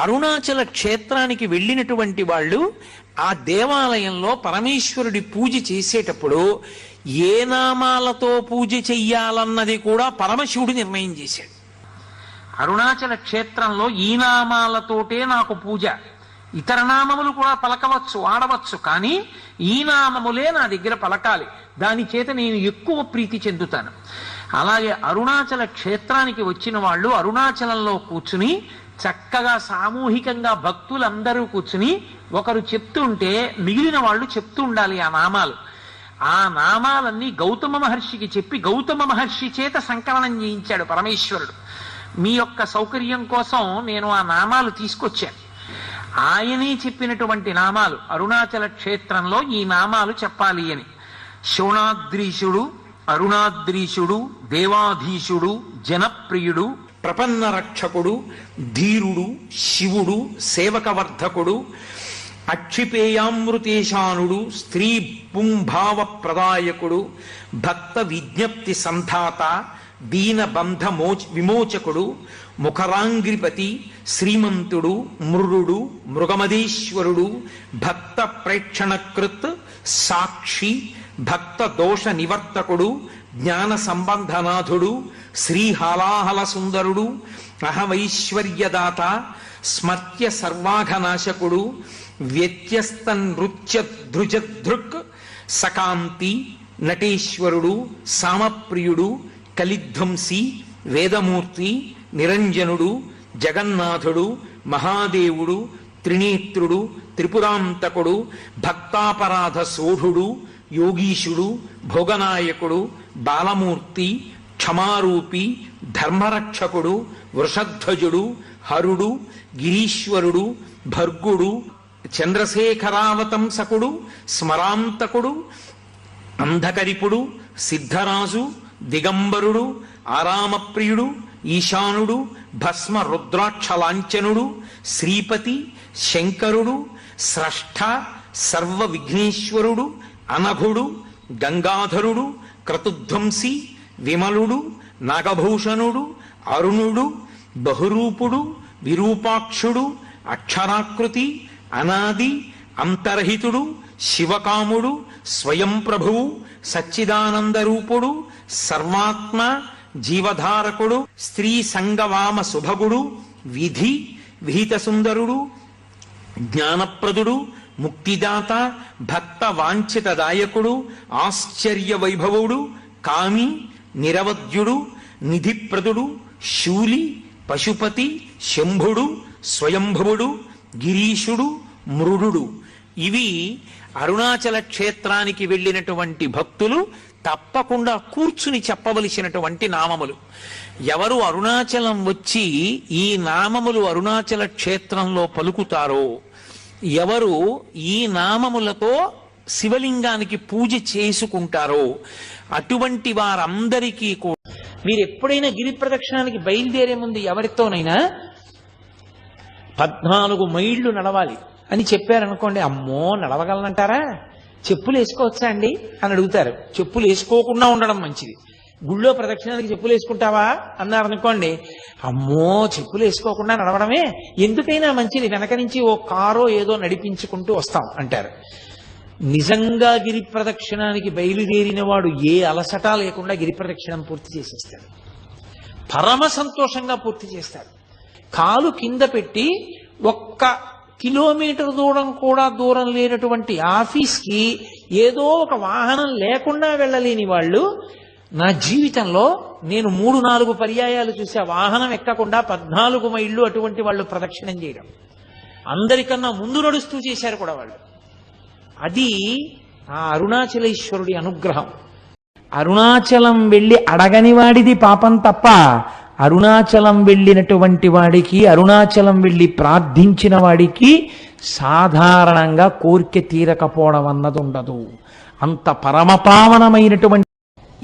అరుణాచల క్షేత్రానికి వెళ్ళినటువంటి వాళ్ళు ఆ దేవాలయంలో పరమేశ్వరుడి పూజ చేసేటప్పుడు ఏ నామాలతో పూజ చెయ్యాలన్నది కూడా పరమశివుడు నిర్ణయం చేశాడు. అరుణాచల క్షేత్రంలో ఈ నామాలతోటే నాకు పూజ. ఇతర నామములు కూడా పలకవచ్చు ఆడవచ్చు కానీ ఈ నామములే నా దగ్గర పలకాలి. దాని చేత నేను ఎక్కువ ప్రీతి చెందుతాను. అలాగే అరుణాచల క్షేత్రానికి వచ్చిన వాళ్ళు అరుణాచలంలో కూర్చుని చక్కగా సామూహికంగా భక్తులందరూ కూర్చుని ఒకరు చెప్తుంటే మిగిలిన వాళ్ళు చెప్తూ ఉండాలి ఆ నామాలు. ఆ నామాలన్నీ గౌతమ మహర్షికి చెప్పి గౌతమ మహర్షి చేత సంకలనం చేయించాడు పరమేశ్వరుడు. మీ యొక్క సౌకర్యం కోసం నేను ఆ నామాలు తీసుకొచ్చాను. ఆయనే చెప్పినటువంటి నామాలు అరుణాచల క్షేత్రంలో ఈ నామాలు చెప్పాలి అని. శోణాద్రీశుడు అరుణాద్రీశుడు దేవాధీశుడు జనప్రియుడు ప్రపన్న రక్షకుడు ధీరుడు శివుడు సేవకవర్ధకుడు అక్షిపేయామృతేశానుడు స్త్రీ పుంభావ ప్రదాయకుడు భక్త విజ్ఞప్తి సంధాత దీనబంధ మోచ విమోచకుడు ముఖరాంగ్రిపతి శ్రీమంతుడు మృరుడు మృగమదీశ్వరుడు భక్త ప్రేక్షణకృత్ సాక్షి భక్త దోష నివర్తకుడు జ్ఞాన సంబంధనాథుడు శ్రీహాలాహల సుందరుడు అహమైశ్వర్యదాత స్మర్త్య సర్వాఘనాశకుడు వ్యత్యస్త నృత్య ధృజధృక్ సకాంతి నటేశ్వరుడు సామప్రియుడు కలిధ్వంసి వేదమూర్తి నిరంజనుడు జగన్నాథుడు మహాదేవుడు త్రినేత్రుడు త్రిపురాంతకుడు భక్తాపరాధ సోఢుడు యోగీశుడు భోగనాయకుడు బాలమూర్తి క్షమారూపి ధర్మరక్షకుడు వృషధ్వజుడు హరుడు గిరీశ్వరుడు భర్గుడు చంద్రశేఖరావతంసకుడు స్మరాంతకుడు అంధకరిపుడు సిద్ధరాజు దిగంబరుడు ఆరామప్రియుడు ఈశానుడు భస్మ రుద్రాక్షలాంఛనుడు శ్రీపతి శంకరుడు స్రష్ట సర్వ విఘ్నేశ్వరుడు అనఘుడు గంగాధరుడు క్రతుధ్వంసి విమలుడు నాగభూషణుడు అరుణుడు బహురూపుడు విరూపాక్షుడు అక్షరాకృతి అనాది అంతర్హితుడు శివకాముడు స్వయం ప్రభువు సచ్చిదానందరూపుడు సర్వాత్మ జీవధారకుడు స్త్రీ సంగవామ శుభగుడు విధి విహిత సుందరుడు జ్ఞానప్రదుడు ముక్తిదాత భక్త వాంఛితదాయకుడు ఆశ్చర్య వైభవుడు కామి నిరవద్యుడు నిధిప్రదుడు శూలి పశుపతి శంభుడు స్వయంభువుడు గిరీషుడు మృడు. ఇవి అరుణాచల క్షేత్రానికి వెళ్ళినటువంటి భక్తులు తప్పకుండా కూర్చుని చెప్పవలసినటువంటి నామములు. ఎవరు అరుణాచలం వచ్చి ఈ నామములు అరుణాచల క్షేత్రంలో పలుకుతారో ఎవరు ఈ నామములతో శివలింగానికి పూజ చేసుకుంటారో అటువంటి వారందరికీ కూడా. మీరు ఎప్పుడైనా గిరి ప్రదక్షిణానికి బయలుదేరే ముందు ఎవరితోనైనా పద్నాలుగు మైళ్ళు నడవాలి అని చెప్పారనుకోండి అమ్మో నడవగలనంటారా? చెప్పులు వేసుకోవచ్చా అండి? అని అడుగుతారు. చెప్పులు వేసుకోకుండా ఉండడం మంచిది. గుళ్ళో ప్రదక్షిణానికి చెప్పులు వేసుకుంటావా? అన్నారు అనుకోండి అమ్మో చెప్పులు వేసుకోకుండా నడవడమే. ఎందుకైనా మంచిది. వెనక నుంచి ఓ కారో ఏదో నడిపించుకుంటూ వస్తాం అంటారు. నిజంగా గిరి ప్రదక్షిణానికి బయలుదేరిన వాడు ఏ అలసట లేకుండా గిరి ప్రదక్షిణం పూర్తి చేసేస్తాడు. పరమ సంతోషంగా పూర్తి చేస్తాడు. కాలు కింద పెట్టి ఒక్క కిలోమీటర్ దూరం కూడా దూరం లేనటువంటి ఆఫీస్కి ఏదో ఒక వాహనం లేకుండా వెళ్ళలేని వాళ్ళు నా జీవితంలో నేను మూడు నాలుగు పర్యాయాలు చూసే వాహనం ఎక్కకుండా పద్నాలుగు మైళ్ళు అటువంటి వాళ్ళు ప్రదక్షిణం చేయడం. అందరికన్నా ముందు నడుస్తూ చేశారు కూడా వాళ్ళు. అది ఆ అరుణాచలేశ్వరుడి అనుగ్రహం. అరుణాచలం వెళ్ళి అడగని వాడిది పాపం తప్ప అరుణాచలం వెళ్ళినటువంటి వాడికి అరుణాచలం వెళ్ళి ప్రార్థించిన వాడికి సాధారణంగా కోరిక తీరకపోవడం అన్నది ఉండదు. అంత పరమపావనమైనటువంటి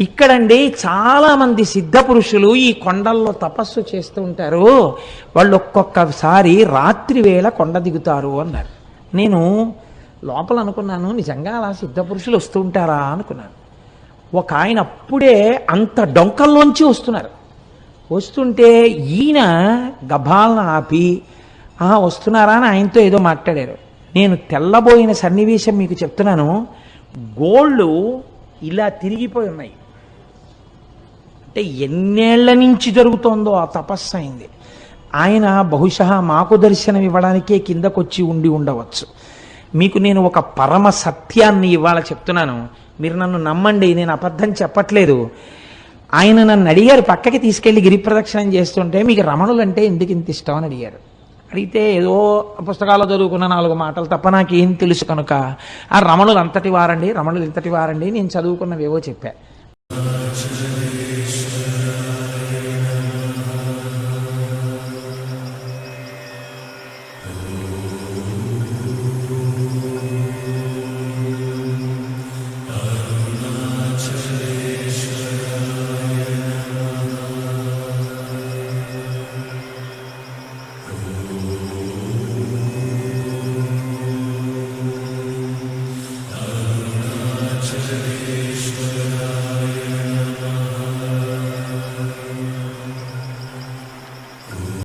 ఇక్కడండి చాలా మంది సిద్ధ పురుషులు ఈ కొండల్లో తపస్సు చేస్తూ ఉంటారు. వాళ్ళు ఒక్కొక్కసారి రాత్రి వేళ కొండ దిగుతారు అన్నారు. నేను లోపల అనుకున్నాను నిజంగా అలా సిద్ధ పురుషులు వస్తూ ఉంటారా అనుకున్నాను. ఒక ఆయన అప్పుడే అంత డొంకల్లోంచి వస్తున్నారు. వస్తుంటే ఈయన గభాలను ఆపి ఆహా వస్తున్నారా? అని ఆయనతో ఏదో మాట్లాడారు. నేను తెల్లబోయిన సన్నివేశం మీకు చెప్తున్నాను. గోళ్ళు ఇలా తిరిగిపోయి ఉన్నాయి. అంటే ఎన్నేళ్ళ నుంచి జరుగుతోందో ఆ తపస్సు అయింది. ఆయన బహుశా మాకు దర్శనం ఇవ్వడానికే కిందకొచ్చి ఉండి ఉండవచ్చు. మీకు నేను ఒక పరమ సత్యాన్ని ఇవాళ చెప్తున్నాను. మీరు నన్ను నమ్మండి నేను అబద్ధం చెప్పట్లేదు. ఆయన నన్ను అడిగారు పక్కకి తీసుకెళ్ళి గిరి ప్రదక్షిణం చేస్తుంటే మీకు రమణులు అంటే ఎందుకు ఇంత ఇష్టం? అని అడిగారు. అడిగితే ఏదో పుస్తకాల్లో చదువుకున్న నాలుగు మాటలు తప్ప నాకేం తెలుసు కనుక ఆ రమణులు అంతటి వారండి రమణులు ఇంతటి వారండి నేను చదువుకున్నవేవో చెప్పా.